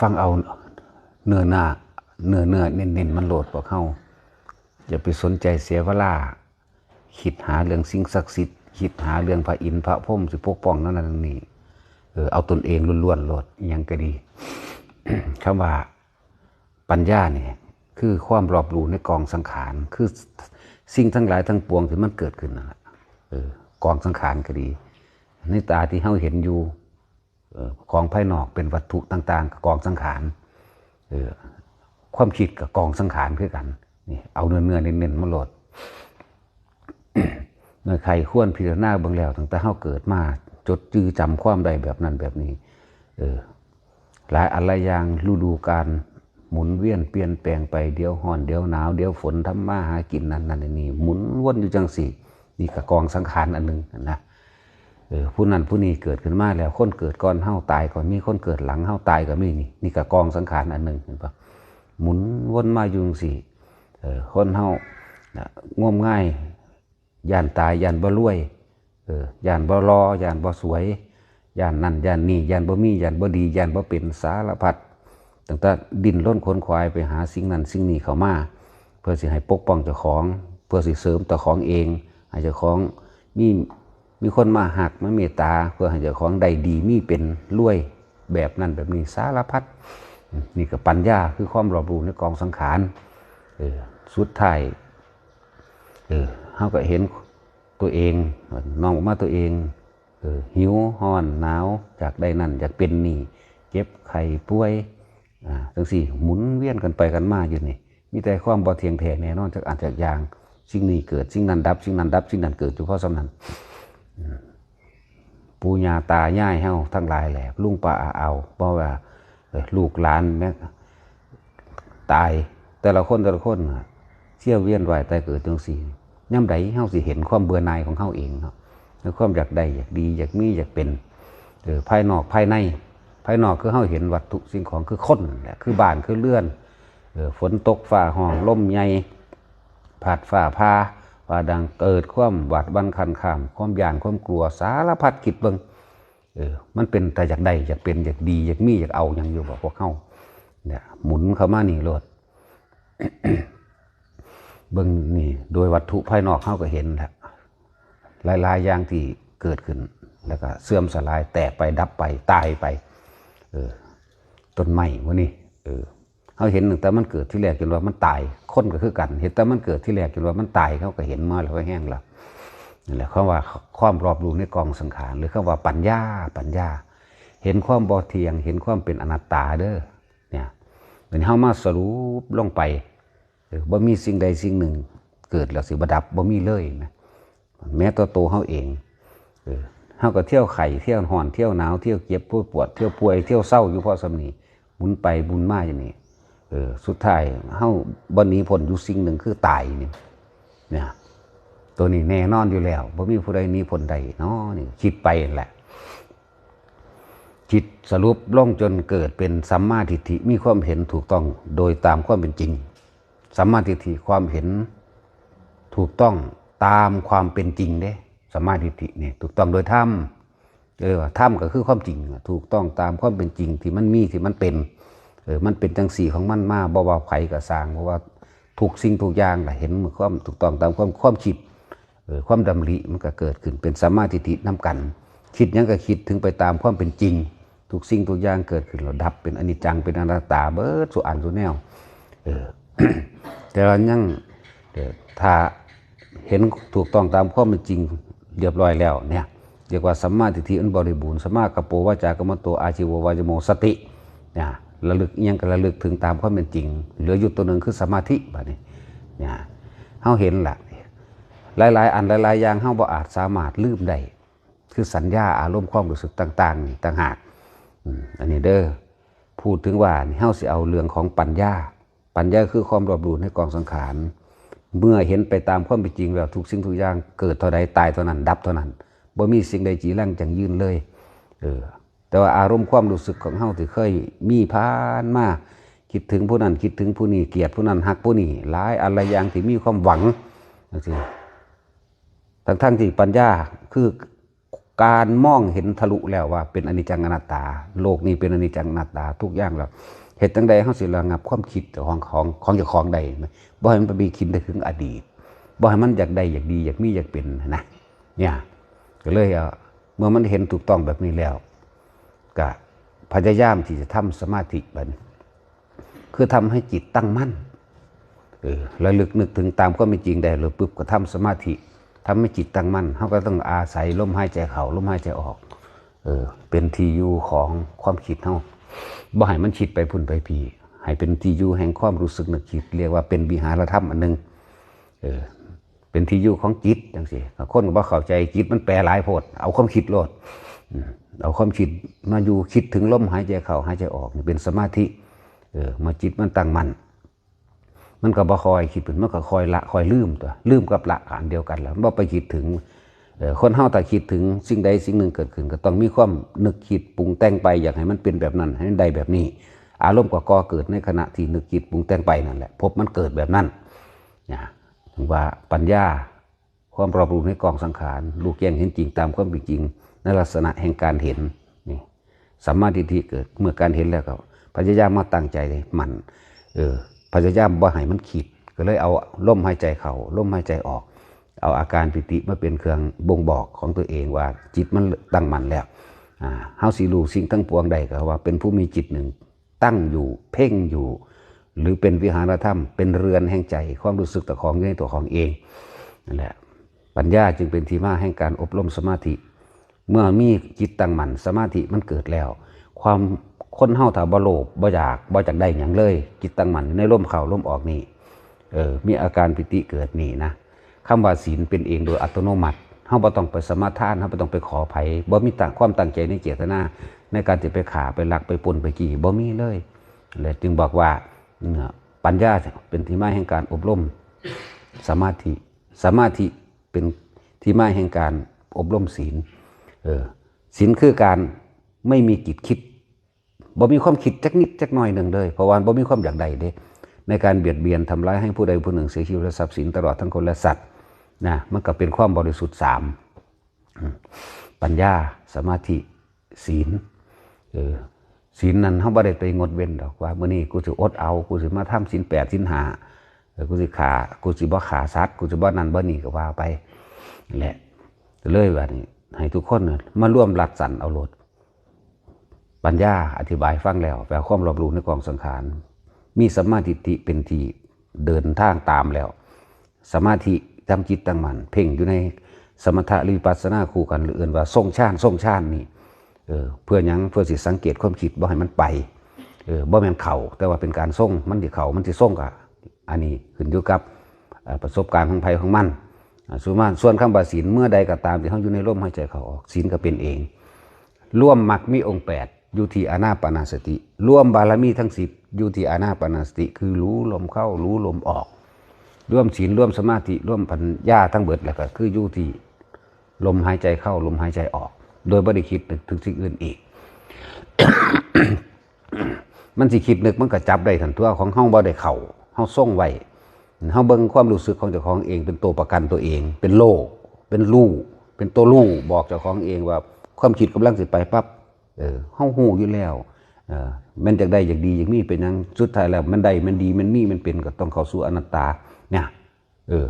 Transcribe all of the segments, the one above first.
ฟังเอาเนื้อหน้าเนื้อเนื้อเน้นเน้นมันโหลดพวกเขาอย่าไปสนใจเสียเวลาคิดหาเรื่องสิ่งศักดิ์สิทธิ์คิดหาเรื่องพระอินทร์พระพรหมสิปกป้องนั่นนั่นนี่เออเอาตนเองล้วนๆโหลดยังก็ดีคำว่าปัญญาเนี่ยคือความรอบรู้ในกองสังขาร คือสิ่งทั้งหลายทั้งปวงที่มันเกิดขึ้นนั่นแหละเออกองสังขารก็ดี ในตาที่เฮาเห็นอยู่ ของภายนอกเป็นวัตถุต่างๆกับกองสังขารความคิดกับกองสังขารคือกันนี่เอาเนื้อเนื้อเน้นๆมาโหลดเมื่อใครควรพิจารณาเบิ่งแล้วตั้งแต่เฮาเกิดมาจดจื้อจำความใดแบบนั้นแบบนี้ เออ หลายอะไรอย่างฤดูการหมุนเวียนเปลี่ยนแปลงไปเดี๋ยวห้อนเดี๋ยวหนาวเดี๋ยวฝนทำมาหากินนั่นนั่นนี่หมุนวนอยู่จังสี่ นี่ก็กองสังขารอันหนึงนะ เออผู้นั้นผู้นี้เกิดขึ้นมาแล้วคนเกิดก่อนเฮาตายก่อนมีคนเกิดหลังเฮาตายก็มีนี่นี่ก็กองสังขารอันหนึ่งเห็นปะหมุนวนมาอยู่จังสี่เออคนเฮาน่ะงมง่ายย่านตายย่านบ่รวยเออย่านบ่รอย่านบ่สวยย่านนั่นย่านนี่ย่านบ่มีย่านบ่ดีย่านบ่เป็นสารพัดตั้งแต่ดินล้นค้นควายไปหาสิ่งนั้นสิ่งนี้เข้ามาเพื่อสิให้ปกป้องเจ้าของ เพื่อสิเสริมเจ้าของเองให้เจ้าของมี มีคนมาหักมาเมตตาเพื่อให้เจ้าของได้ดีมีเป็นรวยแบบนั้นแบบนี้สารพัดนี่ก็ปัญญาคือความรอบรู้ในกองสังขารเออสุดท้ายเออเขาก็เห็นตัวเองน้องออกมาตัวเองเออหิวห้อนหนาวจากได้นั่นจากเป็นนี่เจ็บไข้ป่วยอ่าจังสี่หมุนเวียนกันไปกันมาอยู่นี่มีแต่ความบ่เทียงแท้แน่นอนจากอันจากอย่างสิ่งนี้เกิดสิ่งนั้นดับสิ่งนั้นดับสิ่งนั้นเกิดเฉพาะสำนัน ปูญาตายายเฮาทั้งหลายแหละลุงป้าเอาเพราะว่าลูกหลานแม่ตายแต่ละคนแต่ละคนเที่ยวเวียนว่ายแต่เกิดจังสี่ย่ำใดเฮาสิเห็นความเบื่อหน่ายของเฮาเองเนาะความอยากได้อยากดีอยากมีอยากเป็นเออภายนอกภายใน ภายนอกคือเฮาเห็นวัตถุสิ่งของคือคนนั่นแหละคือบ้านคือเรือนเออฝนตกฟ้าห้องลมใหญ่ผาดฟ้าพา ว่าดังเกิดความหวาดบันคันขาม ความย่านความกลัวสารพัดคิดเบิงเออมันเป็นแต่อยากได้อยากเป็นอยากดีอยากมีอยากเอาอย่างอยู่บอกพวกเฮาเนี่ยหมุนเข้ามานี่โลดเบิ่งนี่ โดยวัตถุภายนอกเขาก็เห็นแหละหลายๆอย่างที่เกิดขึ้น แล้วก็เสื่อมสลายแตกไปดับไปตายไป เออต้นไม้วะนี่เออ เขาเห็นตั้งแต่มันเกิดที่แรกจนว่ามันตายคนก็คือกัน เห็นแต่มันเกิดที่แรกจนว่ามันตายเขาก็เห็นมาแล้วก็แห้งแล้วนั่นแหละเขาว่าความรอบรู้ในกองสังขารหรือเขาว่าปัญญาปัญญา เห็นความบ่เทียง เห็นความเป็นอนัตตาเด้อเนี่ยเหมือนเขามาสรุปลงไปเออบ่มีสิ่งใดสิ่งหนึ่ง เกิดแล้วสิบดับบ่มีเลยนะแม้ตัวโตเฮาเองเออเฮาก็เที่ยวไข่เที่ยวหอนเที่ยวหนาวเที่ยวเจ็บปวดปวดเที่ยวป่วยเที่ยวเศร้าอยู่เพราะสำนีหมุนไปบุญมาอย่างนี้ ออสุดท้ายเฮาบ่หนีพ้นอยู่สิ่งหนึ่งคือตายนี่เนี่ยตัวนี้แน่นอนอยู่แล้วบ่มีผู้ใดหนีพ้นใดเนาะนี่คิดไปแหละจิตสรุปล่องจนเกิดเป็นสัมมาทิฏฐิมีความเห็นถูกต้องโดยตามความเป็นจริงสัมมาทิฏฐิความเห็นถูกต้องตามความเป็นจริงเด้สัมมาทิฏฐิเนี่ยถูกต้องโดยธรรมเออว่าธรรมก็คือความจริง ถูกต้องตามความเป็นจริงที่มันมีที่มันเป็น เออมันเป็นจังสีของมันมาบ่ว่าไผก็สางเพราะว่าถูกสิ่งถูกอย่างแหละเห็นความถูกต้องตามความความคิดเออความดำริมันก็เกิดขึ้นเป็นสัมมาทิฏฐิน้กัน คิดยังก็คิดถึงไปตามความเป็นจริงทุกสิ่งทุกอย่างเกิดขึ้นแล้วดับเป็นอนิจจังเป็นอนัตตาเบิดสุอันสุแนวเออแต่ว่ายังเอ่อถ้าเห็นถูกต้องตามความเป็นจริงเรียบร้อยแล้วเนี่ยเรียกว่าสัมมาทิฏฐิอันบริบูรณ์สัมมากัปโปวาจากรรมโตอาชีววาจโมสติเนี่ย ระลึกยังก็ระลึกถึงตามความเป็นจริง เหลืออยู่ตัวหนึ่งคือสมาธิแบบนี้เนี่ยเฮาเห็นละหลายๆ อันหลายๆอย่างเฮาบ่อาจสามารถลืมได้คือสัญญาอารมณ์ความรู้สึกต่างๆต่างหากอันนี้เด้อพูดถึงว่าเฮาสิเอาเรื่องของปัญญา ปัญญาคือความรอบรู้ในกองสังขารเมื่อเห็นไปตามความเป็นจริงแล้วทุกสิ่งทุกอย่างเกิดเท่าใดตายเท่านั้น ดับเท่านั้นบ่มีสิ่งใดจีรังจังยืนเลย เออ แต่ว่าอารมณ์ความรู้สึกของเฮาที่เคยมีผ่านมาคิดถึงผู้นั้นคิดถึงผู้นี้เกลียดผู้นั้นฮักผู้นี้หลายอะไรอย่างที่มีความหวังจังซี่ทั้งทั้งที่ปัญญาคือการมองเห็นทะลุแล้วว่า เป็นอนิจจังอนัตตา โลกนี้เป็นอนิจจังอนัตตาทุกอย่างแล้วเหตุจังใดเฮาสิระงับความคิดของของของจ้าของใดบ่ให้มันไปมีคิดถึงอดีตบ่ให้มันอยากได้อยากดีอยากมีอยากเป็นนะเนี่ยก็เลยเมื่อมันเห็นถูกต้องแบบนี้แล้ว ก็พยายามที่จะทำสมาธิบันคือทำให้จิตตั้งมั่นเออระลึกนึกถึงตามก็ไม่จริงได้เลยปุ๊บก็ทำสมาธิทำให้จิตตั้งมั่นเขาก็ต้องอาศัยลมหายใจเข้าลมหายใจออกเออเป็นที่อยู่ของความคิดเขาบ่ให้มันคิดไปพุ่นไปพีให้เป็นที่อยู่แห่งความรู้สึกนึกคิด เรียกว่าเป็นวิหารธรรมอันหนึ่งเออ เป็นที่อยู่ของจิตจังสิคนก็บ่เข้าใจจิตมันแปลหลายโพดเอาความคิดโลดเอาความคิดมาอยู่คิดถึงลมหายใจเข้าหายใจออกนี่เป็นสมาธิเออมาจิตมันตั้งมั่นมันก็บ่คอยคิดเป็นมันก็คอยละคอยลืมตัวลืมกับละอันเดียวกันแล้วบ่ไปคิดถึงเออคนเฮาถ้าคิดถึงสิ่งใดสิ่งหนึ่งเกิดขึ้น ก็ต้องมีความนึกคิดปรุงแต่งไปอยากให้มันเป็นแบบนั้นให้มันได้แบบนี้ อารมณ์ก็ก่อเกิดในขณะที่นึกคิดปรุงแต่งไปนั่นแหละพบมันเกิดแบบนั้นนะ ว่าปัญญา ความรอบรู้ในกองสังขารรู้แจ้งเห็นจริงตามความเป็นจริงในลักษณะแห่งการเห็นนี่สัมมาทิฏฐิเกิดเมื่อการเห็นแล้วก็พยายามมาตั้งใจเลยมันเออพยายามบ่ให้มันคิดก็เลยเอาลมหายใจเข้าลมหายใจออก เอาอาการปิติมาเป็นเครื่องบ่งบอกของตัวเองว่าจิตมันตั้งมันแล้วอ่าเฮาสิรู้สิ่งทั้งปวงใดก็ว่า เป็นผู้มีจิตหนึ่งตั้งอยู่เพ่งอยู่ หรือเป็นวิหารธรรม เป็นเรือนแห่งใจ ความรู้สึกต่อของอยู่ในตัวของเองนั่นแหละปัญญาจึงเป็นที่มาแห่งการอบรมสมาธิ เมื่อมีจิตตั้งมั่นสมาธิมันเกิดแล้ว ความคนเฮาถ้าบโลภบ่อยากบ่อยากได้หยังเลย จิตตั้งมั่นในร่มเข้าร่มออกนี่เออมีอาการปิติเกิดนี่นะคำว่าศีลเป็นเองโดยอัตโนมัติเฮาบ่ต้องไปสมาทานเฮาบ่ต้องไปขอไผ่บ่มีตั้งความตั้งใจในเจตนา ในการจะไปขาไปลักไปปนไปกี่บ่มีเลยเลยจึงบอกว่า ปัญญาเป็นที่มาแห่งการอบรมสมาธิสมาธิเป็นที่มาแห่งการอบรมศีลศีลคือการไม่มีจิตคิดบ่มีความคิดจักนิดจักหน่อยหนึ่งเลยเพราะว่าบ่มีความอยากใดเด้ในการเบียดเบียนทำร้ายให้ผู้ใดผู้หนึ่งเสียชีวิตและทรัพย์สินตลอดทั้งคนและสัตว์นะมันก็เป็นความบริสุทธิ์สามอืมปัญญา สมาธิ ศีลเออ ศีลนั้นเขาบ่ได้ไปงดเว้นดอกว่ามื้อนี้กูสิอดเอากูสิมาทำศีลแปดศีลห้ากูสิขากูสิบ่ขาสัตว์กูสิบ่นั่นบ่นี่ก็ว่าไปนั่แหละเลยว่านี่ให้ทุกคนน่ะมาร่วมรัดสันเอาโลดปัญญาอธิบายฟังแล้วแปลความรอบรู้ในกองสังขาร มีสมาธิิเป็นที่เดินทางตามแล้ว สมาธิจำจิตตั้งมัน เพ่งอยู่ในสมถะหรือปัสนาคู่กันหรืออื่นว่าทรงชาติทรงชาตินี่ เออเพื่อยังเพื่อสิสังเกตความคิดบ่ให้มันไปเออบ่แม่นเข่าแต่ว่าเป็นการส่งมันสิเข่ามันสิส่งกับอันนี้ขึ้นอยู่กับประสบการณ์ของภัยของมันส่วนมากส่วนคำว่าศีลเมื่อใดก็ตามที่เขาอยู่ในร่มหายใจเขาออกศีลก็เป็นเอง ร่วมมักมีองค์แปดอยู่ที่อานาปานาสติ ร่วมบารมีทั้งสิบอยู่ที่อานาปานาสติ คือรู้ลมเข้ารู้ลมออก ร่วมศีลร่วมสมาธิร่วมปัญญาทั้งเบิดแล้วก็คืออยู่ที่ลมหายใจเข้าลมหายใจออก โดยบ่ได้คิดนึกถึงสิ่งอื่นอีก มันสิคิดนึกมันก็จับได้ทันตัวของเฮาบ่ได้เข้าเฮาส่งไว้เฮาเบิ่งความรู้สึกของเจ้าของเอง เป็นตัวประกันตัวเอง เป็นโลเป็นลู่เป็นตัวลู่บอกเจ้าของเองว่า ความคิดกำลังสิไปปั๊บเออเฮาฮู้อยู่แล้วเออมันจากได้อยากดีอยากมีเป็นยังสุดท้ายแล้ว มันได้มันดีมันมีมันเป็นก็ต้องเข้าสู่อนัตตา เนี่ย เออ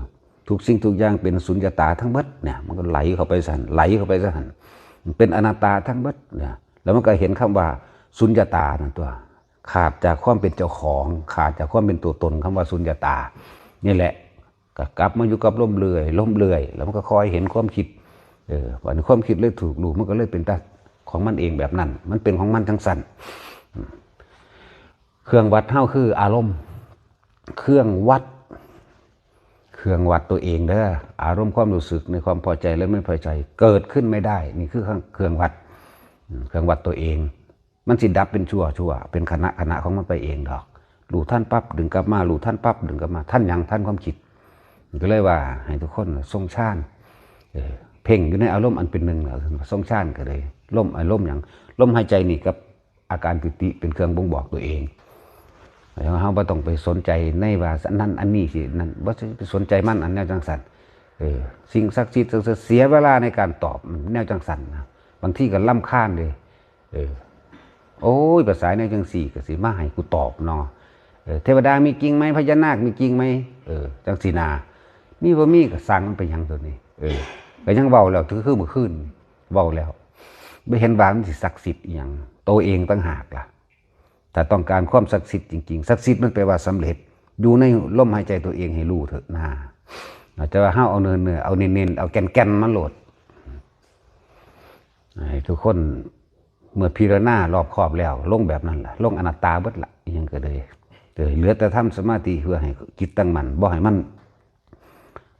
ทุกสิ่งทุกอย่างเป็นสุญญตาทั้งหมดเนี่ยมันก็ไหลเข้าไปสั่นไหลเข้าไปสั่น เป็นอนัตตาทั้งหมดเนี่ยแล้วมันก็เห็นคำว่าสุญญาตานั่นตัว ขาดจากความเป็นเจ้าของ ขาดจากความเป็นตัวตนคำว่าสุญญาตา นี่แหละก็กลับมาอยู่กับล่มเลื่อยล่มเลื่อย แล้วมันก็คอยเห็นความคิดเออวันความคิดเลยถูกรู้มันก็เลยเป็นตาของมันเองแบบนั้น มันเป็นของมันทั้งสั้นเครื่องวัดเท่าคืออารมณ์ เครื่องวัด ครื่องวัดตัวเองเด้ออารมณ์ความรู้สึกในความพอใจและไม่พอใจ เกิดขึ้นไม่ได้ นี่คือเครื่องวัด เครื่องวัดตัวเอง มันสิดับเป็นชั่วชั่วเป็นคณะคณะของมันไปเองดอกรู้ท่านปั๊บดึงกลับมารู้ท่านปั๊บดึงกลับมา ท่านยังท่านความคิดก็เลยว่า ให้ทุกคนทรงชาญเออเพ่งอยู่ในอารมณ์อันเป็นหนึ่งแล้วทรงชาญก็เลยล่มอารมณ์อย่างลมหายใจนี่กับอาการปิติเป็นเครื่องบ่งบอกตัวเอง เราบ่ต้องไปสนใจในว่าอันนั้นอันนี้สินั่นบ่ไปสนใจมันอันแนวจังสันเออสิ่งศักดิ์สิทธิ์เสียเวลาในการตอบแนวจังสันนะบางที่ก็ล่ำค้านเลยเออโอ้ยภาษาแนวจังสี่ก็สิมาให้กูตอบเนาะเออเทวดามีจริงไหมพญานาคมีจริงไหมเออจังสีนา มีบ่มีก็สั่งมันไปหยังตัวนี้เออก็ยังเว้าแล้วถือคือเมื่อคืนเว้าแล้วไม่เห็นว่ามันสิศักดิ์สิทธิ์อหยังตัวเองตั้งหากล่ะ ถ้าต้องการความศักดิ์สิทธิ์จริงๆศักดิ์สิทธิ์มันแปลว่าสำเร็จ อยู่ในลมหายใจตัวเองให้รู้เถอะนะอาจจะว่าห้าเอาเนื้อเนื้อเอาเน้นๆเอาแกนแกนๆมาโหลดให้ทุกคนเมื่อพิจารณารอบครอบแล้วลงแบบนั้นล่ะลงอนัตตาเบิดละยังก็เลยเลยเหลือแต่ทำสมาธิเพื่อให้จิตตั้งมันบ่ให้มัน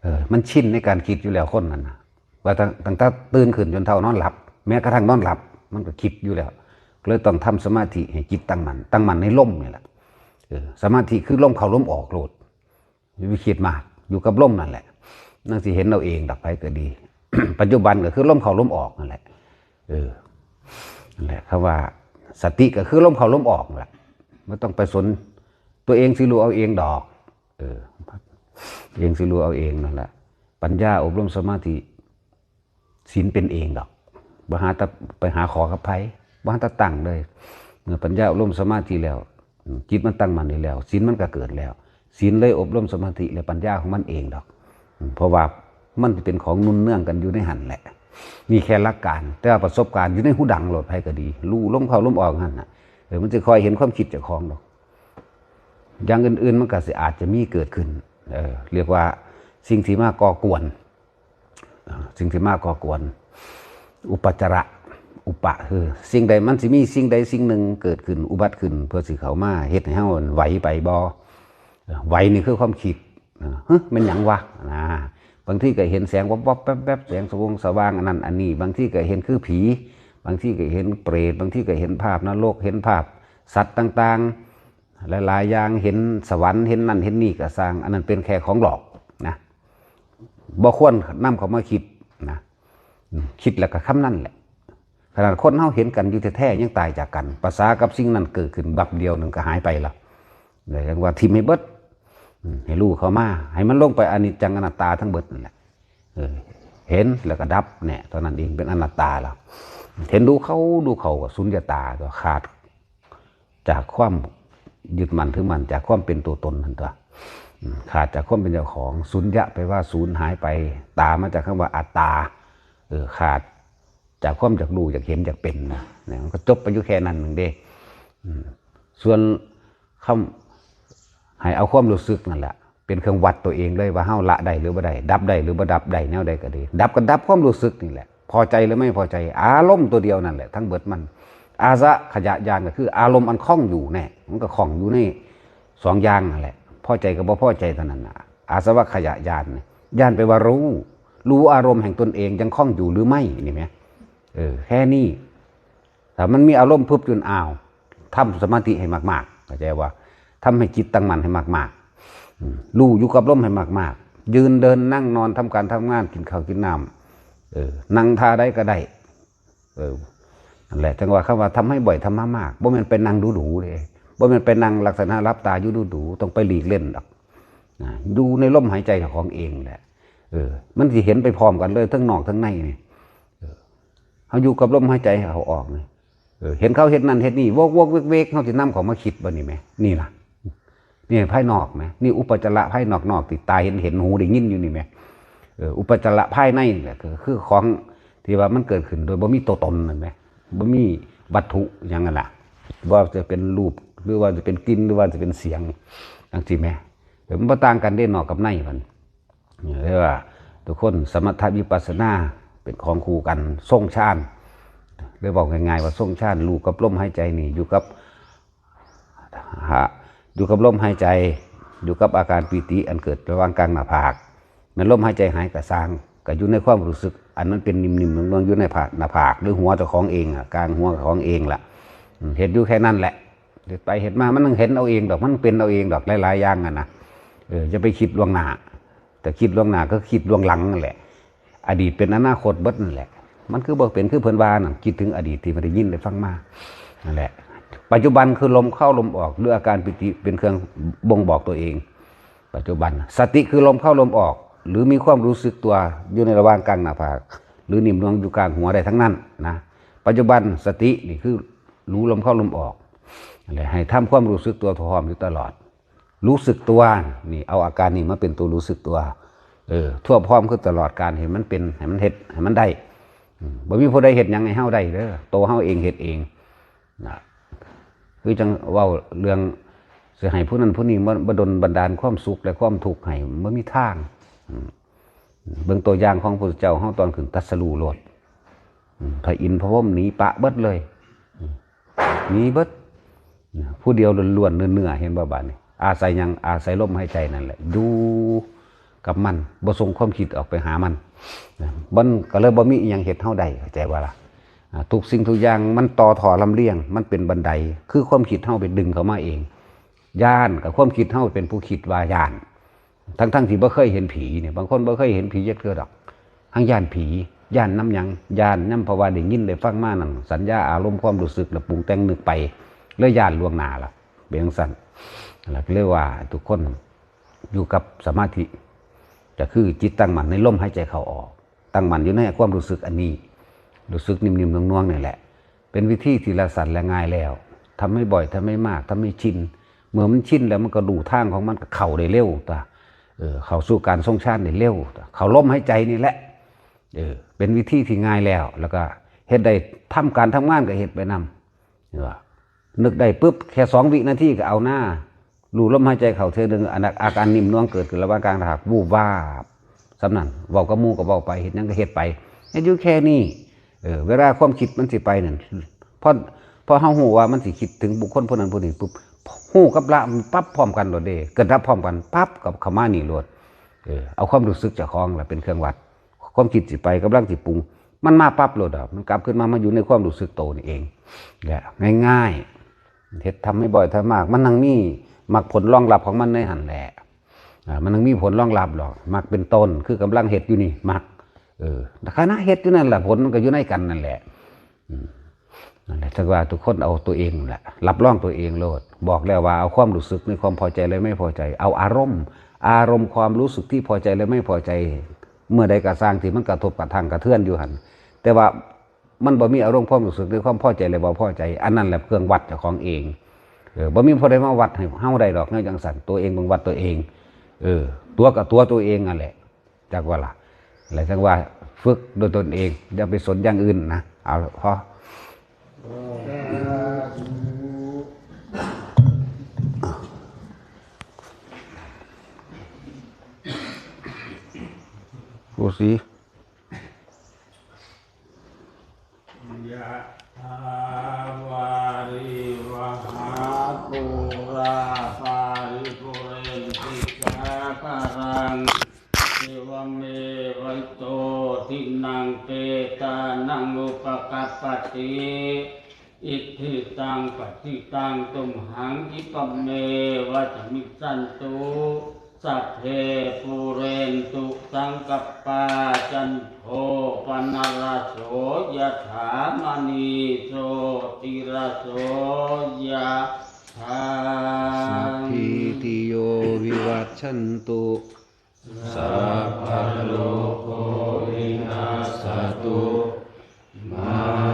เออมันชินในการคิดอยู่แล้วคนนั้นนะว่าตั้งแต่ตื่นขึ้นจนเท่านอนหลับ แม้กระทั่งนอนหลับ มันก็คิดอยู่แล้ว เลยต้องทำสมาธิให้จิตตั้งมันตั้งมันในลมนี่แหละสมาธิคือลมเข้าลมออกโลดอย่าไปคิดมากอยู่กับลมนั่นแหละนั่นสิเห็นเราเองดับไปก็ดี ปัจจุบันก็คือลมเข้าลมออกนั่นแหละเออนั่นแหละคำว่าสติก็คือลมเข้าลมออกแหละไม่ต้องไปสนตัวเองสิรู้เอาเองดอก เออเองสิรู้เอาเองนั่นแหละปัญญาอบรมสมาธิศีลเป็นเองดอกบหาไปหาขอกับไผ บหาตะตั้งเลยเมื่อปัญญาอบรมสมาธิแล้วจิตมันตั้งมันนี่แล้วศีลมันก็เกิดแล้วศีลเลยอบรมสมาธิและปัญญาของมันเองดอก เพราะว่ามันเป็นของนุ่นเนื่องกันอยู่ในหันแหละ มีแค่หลักการ แต่ว่าประสบการณ์อยู่ในหูดังโหลดไผก็ดีรู้ล้มเข้าล้มออกหันน่ะเออมันจะคอยเห็นความคิดจากของดอก อย่างอื่นๆมันก็สิอาจจะมีเกิดขึ้นเออเรียกว่าสิ่งที่มาก่อกวน สิ่งที่มาก่อกวน อุปจาระ อุปะคือ สิ่งใดมันสิมีสิ่งใดสิ่งหนึ่งเกิดขึ้นอุบัติขึ้น เพื่อสิเขามาเฮ็ดให้เฮาไหวไปบ่เอไหวนี่คือความคิดเออฮะมันหยังวะนะบางที่ก็เห็นแสงวับวับแป๊บแป๊บแสงสว่างสว่างอันนั้นอันนี้ บางที่ก็เห็นคือผี บางที่ก็เห็นเปรตบางที่ก็เห็นภาพนรกเห็นภาพ สัตว์ต่างๆหลายๆอย่างเห็นสวรรค์เห็นนั่นเห็นนี่ก็สร้าง อันนั้นเป็นแค่ของหลอกนะบ่ควรนำเขามาคิดนะคิดแล้วก็คำนั่นแหละ ขนาดคนเฮาเห็นกันอยู่แท้ๆยังตายจากกันภาษากับสิ่งนั้นเกิดขึ้นบับเดียวหนึ่งก็หายไปล้วเลยเรียกว่าทิมให้เบิดให้รู้เขามาให้มันลงไปอนิจจังอนัตตาทั้งเบิดนั่นแหละเห็นแล้วก็ดับเนี่ยตอนนั้นเองเป็นอนัตตาแล้วเห็นดูเขาดูเขาก็สุญญตาก็ขาด จากความยึดมันถือมันจากความเป็นตัวตนนั่นตัวขาดจากความเป็นเจ้าของสุญญะไปว่าศูนย์หายไป ตามาจากคำว่าอัตตาเออขาด จากความจากดูจากเห็นจากเป็นนะเนี่ยมันก็จบไปอยู่แค่นั้นหนึ่งเด้ส่วนคำให้เอาความรู้สึกนั่นแหละเป็นเครื่องวัดตัวเองเลยว่าเฮาละได้หรือบ่ได้ดับได้หรือบ่ดับได้แนวใดก็ดี ดับก็ดับความรู้สึกนี่แหละ พอใจหรือไม่พอใจ อารมณ์ตัวเดียวนั่นแหละ ทั้งเบิดมัน อาสะขยะยานก็คือ อารมณ์อันคล้องอยู่แน่มันก็คล้องอยู่ในสองอย่างนั่นแหละ พอใจกับบ่พอใจเท่านั้นนะอาสวะขยะยานเนี่ยานไปว่ารู้ รู้อารมณ์แห่งตนเองยังคล้องอยู่หรือไม่นี่ไหม เออแค่นี้ถ้ามันมีอารมณ์พึบจนอ้าวทำสมาธิให้มากๆเข้าใจว่าทำให้จิตตั้งมั่นให้มากๆรู้อยู่กับลมให้มากๆ ยืนเดินนั่งนอนทำการทำงานกินข้าวกินน้ำเออนั่งท่าได้ก็ได้ เออนั่นแหละจังว่าคำว่าทำให้บ่อยทำมามากบ่ม่นไปนั่งดูดูๆเลยบ่ม่นไปนั่งลักษณะรับตาอยู่ดูดูๆต้องไปหลีกเล่นดอกดูในลมหายใจของเองแหละเออ มันสิเห็นไปพร้อมกันเลยทั้งนอกทั้งในนี่ เขาอยู่กับลมหายใจเขาออกเลยเออเห็นเขาเห็นนั่นเห็นนี่วกวกเวกเวกเขาจะนำเขามาคิดบ่นี่ไหมนี่ล่ะนี่ภายนอกไหมนี่อุปจระภายนอกนอกติดตาเห็นเห็นหูได้ยินอยู่นี่ไหมอุปจระภายในเนี่ยก็คือของที่ว่ามันเกิดขึ้นโดยบ่มีตัวตนนั่นไหมบ่มีวัตถุอย่างนั้นล่ะว่าจะเป็นรูปหรือว่าจะเป็นกลิ่นหรือว่าจะเป็นเสียงต่างสิแม่เดี๋ยวมันต่างกันได้นอกกับในมันเรียกว่า ทุกคนสมถะวิปัสสนา เป็นของคู่กันทรงชาติเรียกบอกง่ายๆว่าทรงชาติลูกกับลมหายใจนี่อยู่กับอยู่กับลมหายใจ อยู่กับอาการปีติอันเกิดระหว่างกลางหน้าผากมันลมหายใจหายกระซางก็อยู่ในความรู้สึก อันนั้นเป็นนิ่มๆเหมือนอยู่ในผากหน้าผากหรือหัวเจ้าของเองอะกลางหัวของเองล่ะเห็นอยู่แค่นั้นแหละเห็นไปเห็นมามันต้องเห็นเอาเองดอกมันเป็นเอาเองดอกหลายๆอย่างอะนะเออจะไปคิดล่วงหน้าแต่คิดล่วงหน้าก็คิดล่วงหลังนั่นแหละ อดีตเป็นอนาคตเบิดนั่นแหละ มันคือบอกเป็นคือเพิ่นวาน่ะคิดถึงอดีตที่มันได้ยินได้ฟังมานั่นแหละ ปัจจุบันคือลมเข้าลมออกด้วยอาการปิติเป็นเครื่องบ่งบอกตัวเอง ปัจจุบัน สติคือลมเข้าลมออก หรือมีความรู้สึกตัวอยู่ในระหว่างกลางหน้าผากหรือนิ่มนวลอยู่กลางหัวได้ทั้งนั้นนะปัจจุบันสตินี่คือรู้ลมเข้าลมออกอะไรให้ทำความรู้สึกตัวพร้อมอยู่ตลอด รู้สึกตัวนี่เอาอาการนี้มาเป็นตัวรู้สึกตัว เออทั่วพร้อมคือตลอดการเห็นมันเป็นให้มันเห็ดให้มันได้บ่มีผู้ใดเห็ดยังให้เฮาได้เด้อโตเฮาเองเห็ดเองนะคือจังเว้าเรื่องสิให้ผู้นั้นผู้นี้มาบ่ดลบันดาลความสุขและความทุกข์ให้บ่มีทางเบิ่งตัวอย่างของพระเจ้าเฮาตอนขึ้นตัสรูโลดอืมพระอินทร์พระพรหมหนีปะเบิดเลยมหนีเบิดผู้เดียวล้วนๆเนื้อๆเห็นบ่บาดนี่อาศัยยังอาศัยลมหายใจนั่นแหละดู กับมันบ่ส่งความคิดออกไปหามันนะมันก็เลยบ่มีอิหยังเฮ็ดเฮาได้เข้าใจว่าล่ะทุกสิ่งทุกอย่างมันต่อถอลำเลียง มันเป็นบันได คือความคิดเฮาไปดึงเข้ามาเองย่านกับความคิดเฮาเป็นผู้คิดว่าย่าน ทั้งๆที่บ่เคยเห็นผีเนี่ยบางคนบ่เคยเห็นผีจักเทื่อดอกทั้งย่านผีย่านน้ำยังย่านน้ำเพราว่าได้ยินได้ฟังมานั่นสัญญาอารมณ์ความรู้สึกแล้วปรุงแต่งนึกไปเลยย่านล่วงหน้าล่ะเป็นจังซั่นแล้วก็เลยกว่าทุกคนอยู่กับสมาธิ จะคือจิตตั้งมั่นในลมหายใจเข้าออก ตั้งมั่นอยู่ในความรู้สึกอันนี้ รู้สึกนิ่มๆน่วงๆนี่แหละ เป็นวิธีที่ละสันและง่ายแล้วทำให้บ่อยทำให้มากทำให้ชินเมื่อมันชินแล้วมันก็ดูทางของมันก็เข่าได้เร็วตาเออเข้าสู่การทรงชาติได้เร็วเข่าล้มหายใจนี่แหละเออเป็นวิธีที่ง่ายแล้ว แล้วก็เฮ็ดได้ทำการทำงานก็เฮ็ดไปนำเออนึกได้ปุ๊บแค่สองวินาทีก็เอาหน้า รู้ลมหายใจเข้าเธอหนึ่งอันักอาการนิ่มน่วงเกิดขึ้นระหว่างกลางถากวูบวาบสำนันเว้ากับหมู่ก็เว้าไปเฮ็ดหยังก็เฮ็ดไปเฮ็ดอยู่แค่นี้เออเวลาความคิดมันสิไปนั่นพอพอเฮาฮู้ว่ามันสิคิดถึงบุคคลผู้นั้นผู้นี้ปุ๊บฮู้กับละมันปั๊บพร้อมกันโลดเด้เกิดรับพร้อมกันปั๊บกับข้ามานี่โลดเออเอาความรู้สึกเจ้าของแหละเป็นเครื่องวัด ความคิดสิไปกำลังสิปรุง มันมาปั๊บโลดอะมันกลับขึ้นมามาอยู่ในความรู้สึกโตนี่เองแหละง่ายๆเฮ็ดทำให้บ่อยทำมาก มันนั่งมี่ มักผลรองรับของมันในหันแหละอ่ามันนังมีผลรองรับหรอกมักเป็นต้นคือกำลังเฮ็ดอยู่นี่มักเออคณะเฮ็ดอยู่นั่นแหละผลมันก็อยู่ในกันนั่นแหละนั่นแหละถ้าว่าทุกคนเอาตัวเองแหละรับรองตัวเองโลด บอกแล้วว่าเอาความรู้สึกในความพอใจและไม่พอใจ เอาอารมณ์ อารมณ์ความรู้สึกที่พอใจและไม่พอใจ เมื่อใดกระสร้างที่มันกระทบกระทั่งกระเทือนอยู่หันแต่ว่ามันบ่มีอารมณ์ความรู้สึกหรือความพอใจและบ่พอใจ อันนั้นแหละเครื่องวัดเจ้าของเอง เออบ่มีผู้ใดมาวัดให้เฮาได้ดอกเฮาจังสั่นตัวเองเบิ่งวัดตัวเอง เออ ตัวกับตัวตัวเองนั่นแหละจักว่าล่ะอะไรจังว่าฝึกโดยตนเองอย่าไปสนอย่างอื่นนะเอาพอดูสิ ยะถาวาริวหาปุราปาริปุเรนติสาคารังเทวเมวัยโตทินังเตตานังอุปกัปปติอิทธิตังปฏิตังตุมหังอิปะเมวัจมิสั นตุสัพเพปูเรนตุสังกปปาจันโทปนรสโสยถามณีโสติรสโสยถาทีติโยวิวัชชันตุสัพพะโลกโอวินาสตุมา